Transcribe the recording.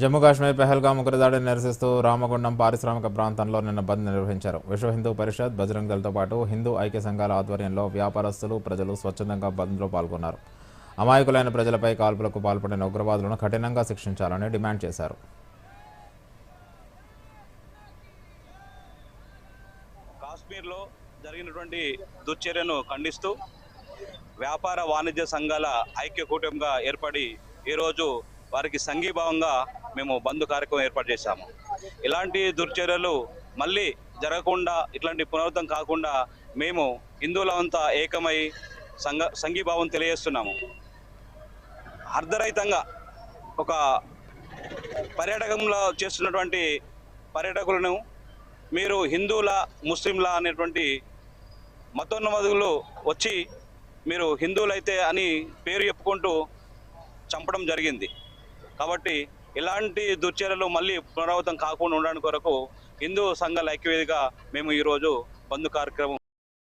జమ్మూ కాశ్మీర్ పెహల్గాం ఉగ్రదాడిని నిరసిస్తూ రామగుండం పారిశ్రామిక ప్రాంతంలో నిన్న బంద్ నిర్వహించారు. విశ్వ హిందూ పరిషత్ బజరంగ్ దళతో పాటు హిందూ ఐక్య సంఘాల ఆధ్వర్యంలో వ్యాపారస్తులు ప్రజలు స్వచ్ఛందంగా బంద్లో పాల్గొన్నారు. అమాయకులైన ప్రజలపై కాల్పులకు పాల్పడిన ఉగ్రవాదులను కఠినంగా శిక్షించాలని డిమాండ్ చేశారు. కాశ్మీర్లో జరిగినటువంటి దుశ్చర్యను ఖండిస్తూ వ్యాపార వాణిజ్య సంఘాల ఐక్య కూటమిగా ఏర్పడి ఈరోజు వారికి సంఘీభావంగా మేము బంధు కార్యక్రమం ఏర్పాటు చేశాము. ఇలాంటి దుర్చర్యలు మళ్ళీ జరగకుండా ఇట్లాంటి పునరుద్ధం కాకుండా మేము హిందువులంతా ఏకమై సంఘ సంఘీభావం తెలియజేస్తున్నాము. అర్ధరహితంగా ఒక పర్యాటకంలో చేస్తున్నటువంటి పర్యాటకులను మీరు హిందువుల ముస్లింల అనేటువంటి మతోన్మదులు వచ్చి మీరు హిందువులైతే అని పేరు చెప్పుకుంటూ చంపడం జరిగింది. కాబట్టి ఇలాంటి దుర్చర్యలు మళ్ళీ పునరావృతం కాకుండా ఉండడానికి కొరకు హిందూ సంఘాల ఐక్యవేదిగా మేము ఈరోజు బంధు కార్యక్రమం